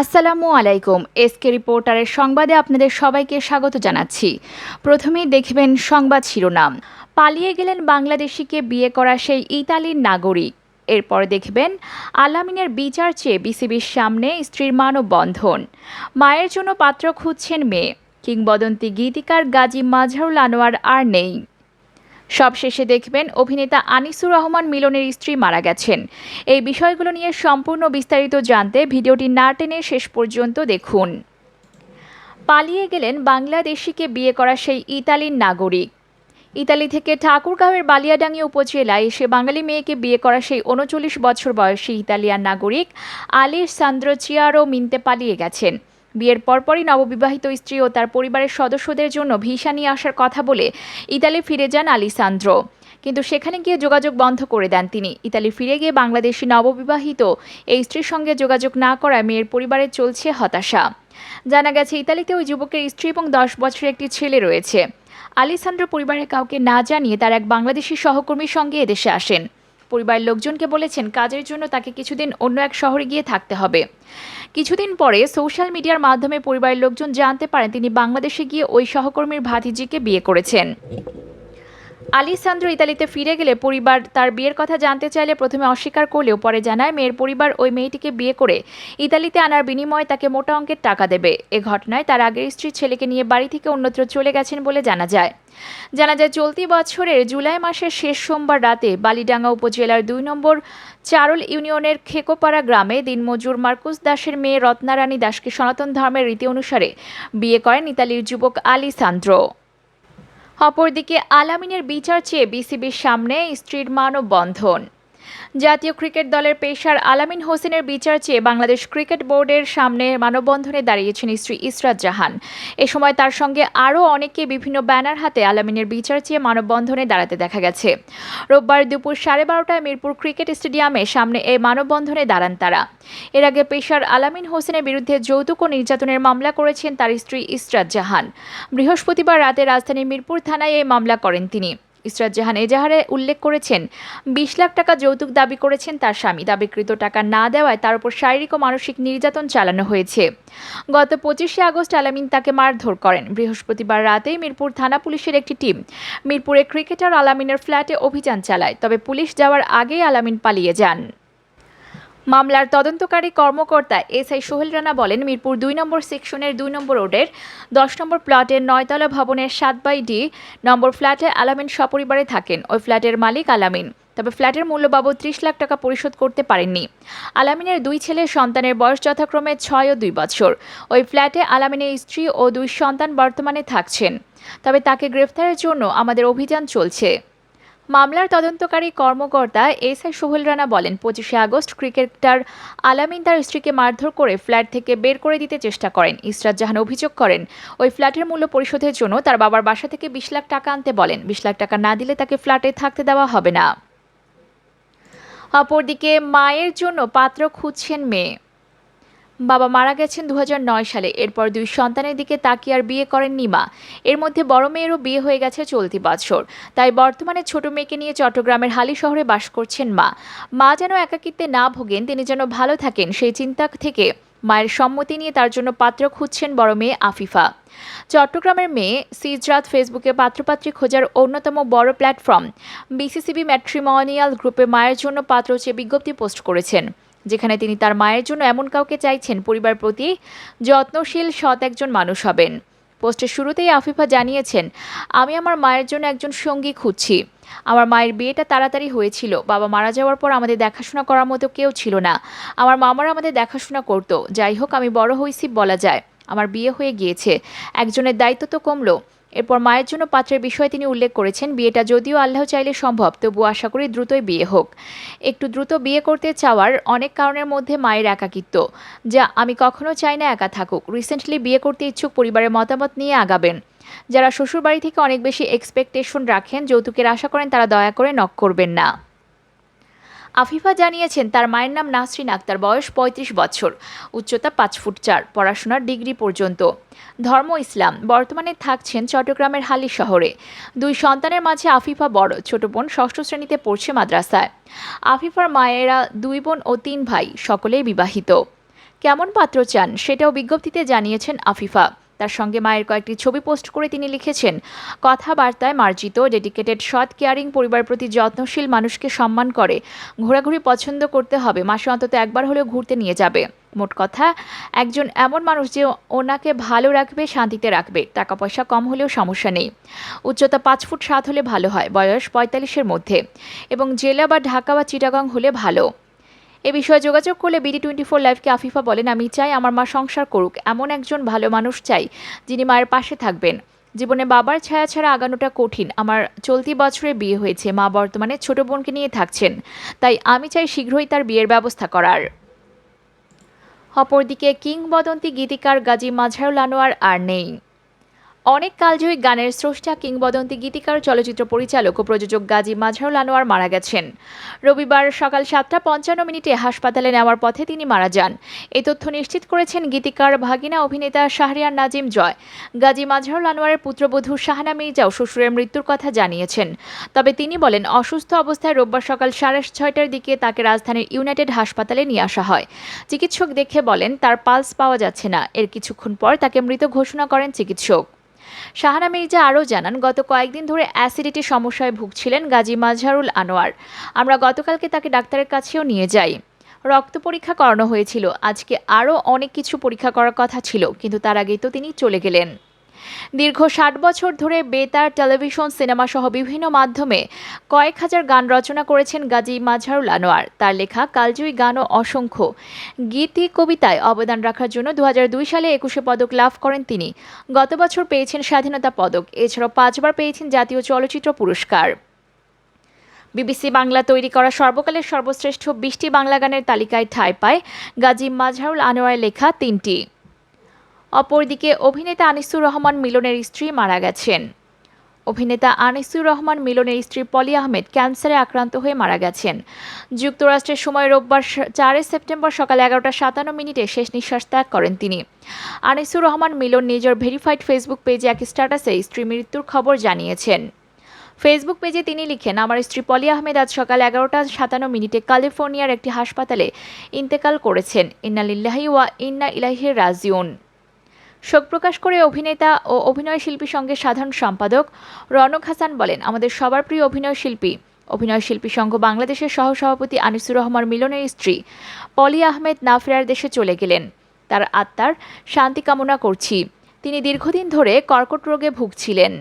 আসসালামু আলাইকুম। এসকে রিপোর্টারের সংবাদে আপনাদের সবাইকে স্বাগত জানাচ্ছি। প্রথমেই দেখবেন সংবাদ শিরোনাম। পালিয়ে গেলেন বাংলাদেশিকে বিয়ে করা সেই ইতালির নাগরিক। এরপর দেখবেন, আলামিনের বিচার চেয়ে বিসিবির সামনে স্ত্রীর মানববন্ধন। মায়ের জন্য পাত্র খুঁজছেন মেয়ে। কিংবদন্তি গীতিকার গাজী মাজহারুল আনোয়ার আর নেই। সবশেষে দেখবেন অভিনেতা আনিসুর রহমান মিলনের স্ত্রী মারা গেছেন। এই বিষয়গুলো নিয়ে সম্পূর্ণ বিস্তারিত জানতে ভিডিওটি না টেনে শেষ পর্যন্ত দেখুন। পালিয়ে গেলেন বাংলাদেশিকে বিয়ে করা সেই ইতালির নাগরিক। ইতালি থেকে ঠাকুরগাঁওয়ের বালিয়াডাঙ্গি উপজেলায় এসে বাঙালি মেয়েকে বিয়ে করা সেই উনচল্লিশ বছর বয়সী ইতালিয়ান নাগরিক আলিস সান্দ্রোচিয়ারো মিনতে পালিয়ে গেছেন। বিয়ের পরপরই নববিবাহিত স্ত্রী ও তার পরিবারের সদস্যদের জন্য ভিসা নিয়ে আসার কথা বলে ইতালি ফিরে যান আলিসান্দ্রো। কিন্তু সেখানে গিয়ে যোগাযোগ বন্ধ করে দেন তিনি। ইতালি ফিরে গিয়ে বাংলাদেশি নববিবাহিত এই স্ত্রীর সঙ্গে যোগাযোগ না করায় মেয়ের পরিবারে চলছে হতাশা। জানা গেছে, ইতালিতে ওই যুবকের স্ত্রী এবং দশ বছরের একটি ছেলে রয়েছে। আলিসান্দ্রো পরিবারের কাউকে না জানিয়ে তার এক বাংলাদেশি সহকর্মীর সঙ্গে এদেশে আসেন। পরিবারের লোকজনকে বলেছেন, কাজের জন্য তাকে কিছুদিন অন্য এক শহরে গিয়ে থাকতে হবে। কিছুদিন পরে সোশ্যাল মিডিয়ার মাধ্যমে পরিবারের লোকজন জানতে পারেন তিনি বাংলাদেশে গিয়ে ওই সহকর্মীর ভাতিজিকে বিয়ে করেছেন। আলিসান্দ্র ইতালিতে ফিরে গেলে পরিবার তার বিয়ের কথা জানতে চাইলে প্রথমে অস্বীকার করলেও পরে জানায়, মেয়ের পরিবার ওই মেয়েটিকে বিয়ে করে ইতালিতে আনার বিনিময়ে তাকে মোটা অঙ্কের টাকা দেবে। এ ঘটনায় তার আগের স্ত্রীর ছেলেকে নিয়ে বাড়ি থেকে অন্যত্র চলে গেছেন বলে জানা যায়। জানা যায়, চলতি বছরের জুলাই মাসের শেষ সোমবার রাতে বালিডাঙ্গা উপজেলার দুই নম্বর চারল ইউনিয়নের খেকোপাড়া গ্রামে দিনমজুর মার্কুস দাসের মেয়ে রত্নারানী দাসকে সনাতন ধর্মের রীতি অনুসারে বিয়ে করেন ইতালির যুবক আলি সান্দ্রো অপরদিকে আলামিনের বিচার চেয়ে বিসিবির সামনে স্ত্রীর মানববন্ধন। জাতীয় ক্রিকেট দলের পেশার আলামিন হোসেনের বিচার চেয়ে বাংলাদেশ ক্রিকেট বোর্ডের সামনে মানববন্ধনে দাঁড়িয়েছেন স্ত্রী ইসরাত জাহান। এ সময় তার সঙ্গে আরও অনেকে বিভিন্ন ব্যানার হাতে আলামিনের বিচার চেয়ে মানববন্ধনে দাঁড়াতে দেখা গেছে। রোববার দুপুর সাড়ে বারোটায় মিরপুর ক্রিকেট স্টেডিয়ামে সামনে এই মানববন্ধনে দাঁড়ান তারা। এর আগে পেশার আলামিন হোসেনের বিরুদ্ধে যৌতুক ও নির্যাতনের মামলা করেছেন তার স্ত্রী ইসরাত জাহান। বৃহস্পতিবার রাতে রাজধানীর মিরপুর থানায় এই মামলা করেন তিনি। ইসরাত জাহান এজাহারে উল্লেখ করেছেন, বিশ লাখ টাকা যৌতুক দাবি করেছেন তার স্বামী। দাবিকৃত টাকা না দেওয়ায় তার উপর শারীরিক ও মানসিক নির্যাতন চালানো হয়েছে। গত পঁচিশে আগস্ট আলামিন তাকে মারধর করেন। বৃহস্পতিবার রাতেই মিরপুর থানা পুলিশের একটি টিম মিরপুরে ক্রিকেটার আলামিনের ফ্ল্যাটে অভিযান চালায়, তবে পুলিশ যাওয়ার আগেই আলামিন পালিয়ে যান। মামলার তদন্তকারী কর্মকর্তা এস আই সোহেল রানা বলেন, মিরপুর দুই নম্বর সেকশনের দুই নম্বর রোডের দশ নম্বর প্লটের নয়তলা ভবনের সাত বাই ডি নম্বর ফ্ল্যাটে আলামিন সপরিবারে থাকেন। ওই ফ্ল্যাটের মালিক আলামিন। তবে ফ্ল্যাটের মূল্য বাবদ ত্রিশ লাখ টাকা পরিশোধ করতে পারেননি। আলামিনের দুই ছেলে সন্তানের বয়স যথাক্রমে ছয় ও দুই বছর। ওই ফ্ল্যাটে আলামিনের স্ত্রী ও দুই সন্তান বর্তমানে থাকছেন। তবে তাকে গ্রেফতারের জন্য আমাদের অভিযান চলছে। মামলার তদন্তকারী কর্মকর্তা এস আই সোহেল রানা বলেন, পঁচিশে আগস্ট ক্রিকেটার আলামিন তার স্ত্রীকে মারধর করে ফ্ল্যাট থেকে বের করে দিতে চেষ্টা করেন। ইসরাত জাহান অভিযোগ করেন, ওই ফ্ল্যাটের মূল্য পরিশোধের জন্য তার বাবার বাসা থেকে বিশ লাখ টাকা আনতে বলেন। বিশ লাখ টাকা না দিলে তাকে ফ্ল্যাটে থাকতে দেওয়া হবে না। অপরদিকে মায়ের জন্য পাত্র খুঁজছেন মেয়ে। বাবা মারা গেছেন দু হাজার নয় সালে। এরপর দুই সন্তানের দিকে তাকিয়ে আর বিয়ে করেন নিমা। এর মধ্যে বড় মেয়েরও বিয়ে হয়ে গেছে চলতি বছর। তাই বর্তমানে ছোট মেয়েকে নিয়ে চট্টগ্রামের হালি শহরে বাস করছেন মা। মা যেন একাকিত্বে না ভোগেন, তিনি যেন ভালো থাকেন, সেই চিন্তা থেকে মায়ের সম্মতি নিয়ে তার জন্য পাত্র খুঁজছেন বড় মেয়ে আফিফা। চট্টগ্রামের মেয়ে সিজরাত ফেসবুকে পাত্রপাত্রী খোঁজার অন্যতম বড় প্ল্যাটফর্ম। বিসিসিবি ম্যাট্রিমোনিয়াল গ্রুপে মায়ের জন্য পাত্র চেয়ে বিজ্ঞপ্তি পোস্ট করেছেন। যেখানে তিনি তার মায়ের জন্য এমন কাউকে চাইছেন, পরিবার প্রতি যত্নশীল সৎ একজন মানুষ হবেন। পোস্টের শুরুতেই আফিফা জানিয়েছেন, আমি আমার মায়ের জন্য একজন সঙ্গী খুঁজছি। আমার মায়ের বিয়েটা তাড়াতাড়ি হয়েছিল। বাবা মারা যাওয়ার পর আমাদের দেখাশোনা করার মতো কেউ ছিল না। আমার মামারা আমাদের দেখাশোনা করতো। যাই হোক, আমি বড় হয়েছি বলা যায়। আমার বিয়ে হয়ে গিয়েছে। একজনের দায়িত্ব তো কমলো। এরপর মায়ের জন্য পাত্রের বিষয়ে তিনি উল্লেখ করেছেন, বিয়েটা যদিও আল্লাহ চাইলে সম্ভব, তবু আশা করি দ্রুতই বিয়ে হোক। একটু দ্রুত বিয়ে করতে চাওয়ার অনেক কারণের মধ্যে মায়ের একাকিত্ব, যা আমি কখনো চাই না একা থাকুক। রিসেন্টলি বিয়ে করতে ইচ্ছুক পরিবারের মতামত নিয়ে আগাবেন। যারা শ্বশুরবাড়ি থেকে অনেক বেশি এক্সপেকটেশন রাখেন, যৌতুকের আশা করেন তারা দয়া করে নক করবেন না। আফিফা জানিয়েছেন, তার মায়ের নাম নাসরিন আক্তার, বয়স ৩৫ বছর, উচ্চতা পাঁচ ফুট চার, পড়াশোনার ডিগ্রি পর্যন্ত। ধর্ম ইসলাম, বর্তমানে থাকছেন চট্টগ্রামের হালি শহরে। দুই সন্তানের মাঝে আফিফা বড়, ছোট বোন ষষ্ঠ শ্রেণীতে পড়ছে মাদ্রাসায়। আফিফার মায়েরা দুই বোন ও তিন ভাই, সকলেই বিবাহিত। কেমন পাত্র চান, সেটাও বিজ্ঞপ্তিতে জানিয়েছেন আফিফা। তার সঙ্গে মায়ের কয়েকটি ছবি পোস্ট করে তিনি লিখেছেন, কথাবার্তায় মার্জিত, ডেডিকেটেড, সৎ, কেয়ারিং, পরিবার প্রতি যত্নশীল মানুষকে সম্মান করে। ঘোরাঘুরি পছন্দ করতে হবে, মাসে অন্তত একবার হলেও ঘুরতে নিয়ে যাবে। মোট কথা, একজন এমন মানুষ যে ওনাকে ভালো রাখবে, শান্তিতে রাখবে। টাকা পয়সা কম হলেও সমস্যা নেই। উচ্চতা পাঁচ ফুট সাত হলে ভালো হয়, বয়স পঁয়তাল্লিশের মধ্যে। এবং জেলা বা ঢাকা বা চিটাগাং হলে ভালো। এ বিষয়ে যোগাযোগ করলে বিডি টোয়েন্টি ফোর লাইভকে আফিফা বলেন, আমি চাই আমার মা সংসার করুক, এমন একজন ভালো মানুষ চাই যিনি মায়ের পাশে থাকবেন। জীবনে বাবার ছায়া ছাড়া আগানোটা কঠিন। আমার চলতি বছরে বিয়ে হয়েছে, মা বর্তমানে ছোট বোনকে নিয়ে থাকছেন, তাই আমি চাই শীঘ্রই তার বিয়ের ব্যবস্থা করার। অপরদিকে কিংবদন্তি গীতিকার গাজী মাজহারুল আনোয়ার আর নেই। অনেক কালজয়ী গানের স্রষ্টা, কিংবদন্তি গীতিকার, চলচ্চিত্র পরিচালক ও প্রযোজক গাজী মাজহারুল আনোয়ার মারা গেছেন। রবিবার সকাল সাতটা পঞ্চান্ন মিনিটে হাসপাতালে নেওয়ার পথে তিনি মারা যান। এই তথ্য নিশ্চিত করেছেন গীতিকার, ভাগিনা অভিনেতা শাহরিয়ার নাজিম জয়। গাজী মাজহারুল আনোয়ারের পুত্রবধূ শাহানা মির্জাও শ্বশুরের মৃত্যুর কথা জানিয়েছেন। তবে তিনি বলেন, অসুস্থ অবস্থায় রোববার সকাল সাড়ে ছয়টার দিকে তাকে রাজধানীর ইউনাইটেড হাসপাতালে নিয়ে আসা হয়। চিকিৎসক দেখে বলেন, তার পালস পাওয়া যাচ্ছে না। এর কিছুক্ষণ পর তাকে মৃত ঘোষণা করেন চিকিৎসক। শাহানা মির্জা আরও জানান, গত কয়েকদিন ধরে অ্যাসিডিটি সমস্যায় ভুগছিলেন গাজী মাজহারুল আনোয়ার। আমরা গতকালকে তাকে ডাক্তারের কাছেও নিয়ে যাই। রক্ত পরীক্ষা করানো হয়েছিল। আজকে আরও অনেক কিছু পরীক্ষা করার কথা ছিল, কিন্তু তার আগেই তো তিনি চলে গেলেন। দীর্ঘ ষাট বছর ধরে বেতার টেলিভিশন, সিনেমা সহ বিভিন্ন মাধ্যমে কয়েক হাজার গান রচনা করেছেন গাজী মাজহারুল আনোয়ার। তার লেখা কালজয়ী গানও অসংখ্য গীতি কবিতায় অবদান রাখার জন্য দু হাজার দুই সালে একুশে পদক লাভ করেন তিনি। গত বছর পেয়েছেন স্বাধীনতা পদক। এছাড়াও পাঁচবার পেয়েছেন জাতীয় চলচ্চিত্র পুরস্কার। বিবিসি বাংলা তৈরি করা সর্বকালের সর্বশ্রেষ্ঠ বিশটি বাংলা গানের তালিকায় ঠাঁই পায় গাজী মাজহারুল আনোয়ারের লেখা তিনটি। অপরদিকে অভিনেতা আনিসুর রহমান মিলনের স্ত্রী মারা গেছেন। অভিনেতা আনিসুর রহমান মিলনের স্ত্রী পলি আহমেদ ক্যান্সারে আক্রান্ত হয়ে মারা গেছেন। যুক্তরাষ্ট্রের সময় রোববার চারই সেপ্টেম্বর সকাল এগারোটা সাতান্ন মিনিটে শেষ নিঃশ্বাস ত্যাগ করেন তিনি। আনিসুর রহমান মিলন নিজের ভেরিফাইড ফেসবুক পেজে এক স্ট্যাটাসে স্ত্রী মৃত্যুর খবর জানিয়েছেন। ফেসবুক পেজে তিনি লিখেন, আমার স্ত্রী পলি আহমেদ আজ সকাল এগারোটা সাতান্ন মিনিটে ক্যালিফোর্নিয়ার একটি হাসপাতালে ইন্তেকাল করেছেন। ইন্নালিল্লাহি ওয়া ইন্না ইলাহি রাজিউন। শোক প্রকাশ করে অভিনেতা ও অভিনয় শিল্পী সঙ্গে সাধারণ সম্পাদক রনক হাসান বলেন, আমাদের সবার প্রিয় অভিনয় শিল্পী। অভিনয় শিল্পী সংঘ বাংলাদেশের সহসভাপতি আনিসুর রহমান মিলনের স্ত্রী পলি আহমেদ না ফেরার দেশে চলে গেলেন। তার আত্মার শান্তি কামনা করছি। তিনি দীর্ঘদিন ধরে কর্কট রোগে ভুগছিলেন।